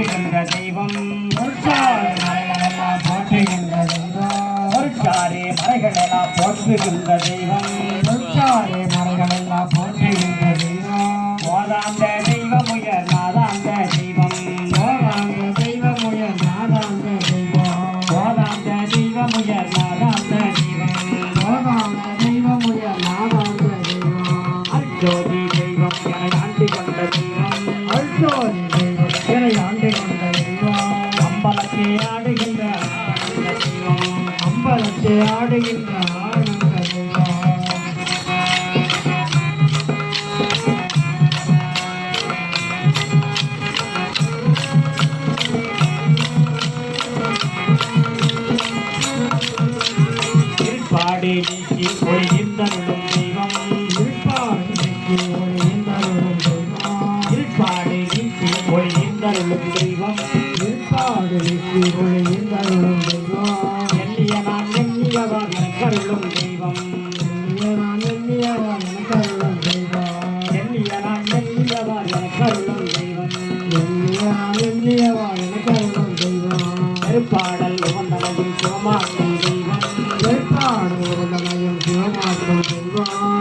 போற்றுகின்ற தெய்வம் மலைகளெல்லாம் போற்றுகின்ற தெய்வம். பொருட்சாரே மலைகளெல்லாம் போற்றுகின்ற தெய்வம் மலைகளெல்லாம் போற்று ஆடுகின்ற ஆனந்த தெய்வம் திருப்பாடி நீக்கி பொழிகின்றருளும் தெய்வம். இருப்பாடு நீக்கி ஒளிந்தருளும் தெய்வம். திருப்பாடி நீக்கி தெய்வம் நீக்கி எனக்கருளும் தெய்வம். நான் எண்ணியவன் எனக்கருளும் தெய்வம். எண்ணிய நான் எண்ணியவர் எனக்கருளும் தெய்வம். எண்ணியான் எண்ணியவன் எனக்கருளும் தெய்வம். நெருப்பாடல் உகந்தனையும் சிவமாக்கும் தெய்வம். ஏற்பாடு சிவமாக்கும் தெய்வம்.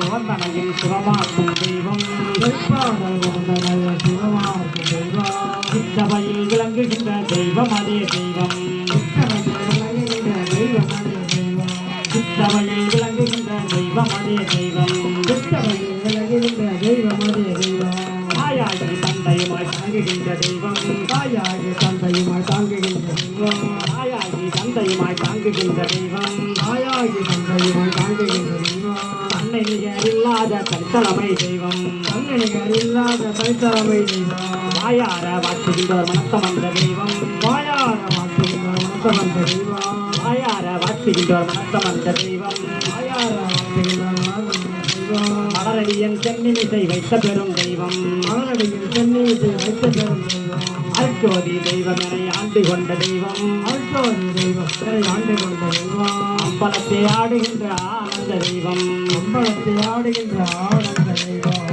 உகந்தனையும் சிவமாக்கும் தெய்வம். சிவமாக்கும் தெய்வம். சித்தவையில் விளங்குகின்ற தெய்வம் அதே தெய்வம். சித்தவையில் விளங்குகின்ற தெய்வம் அதே தெய்வம் சித்தவையில் விளங்குகின்ற தெய்வம் அதே தெய்வம் தாயாகி தந்தையுமாய் தாங்குகின்ற தெய்வம் தாயாகி தந்தையுமாய் தாங்குகின்ற தெய்வம் தாயாகி தந்தையுமாய் தாங்குகின்ற தெய்வம் தாயாகி தந்தையுமாய் தாங்குகின்ற தெய்வம் தன்னை நிகர் இல்லாத தனித்தலைமை தெய்வம் தன்னணிகள் இல்லாத தைத்தலைமை தெய்வம் வாயார வாக்குகின்ற மனத்தமந்த தெய்வம். வாயார வாக்குகின்ற மனத்தமந்த தெய்வம். வாயார வாட்டுகின்றோர் தெய்வம் மலரடியன் சென்னிமிசை வைத்த பெரும் தெய்வம் மலரடியில் சென்னிமிசை வைத்த பெரும் தெய்வம் அருட்சோதி தெய்வம் என ஆண்டு கொண்ட தெய்வம் அல்சோதி தெய்வம் திரை ஆண்டு கொண்ட தெய்வம் அம்பலத்தை ஆடுகின்ற ஆனந்த தெய்வம் அம்பலத்தை ஆடுகின்ற ஆனந்த தெய்வம்.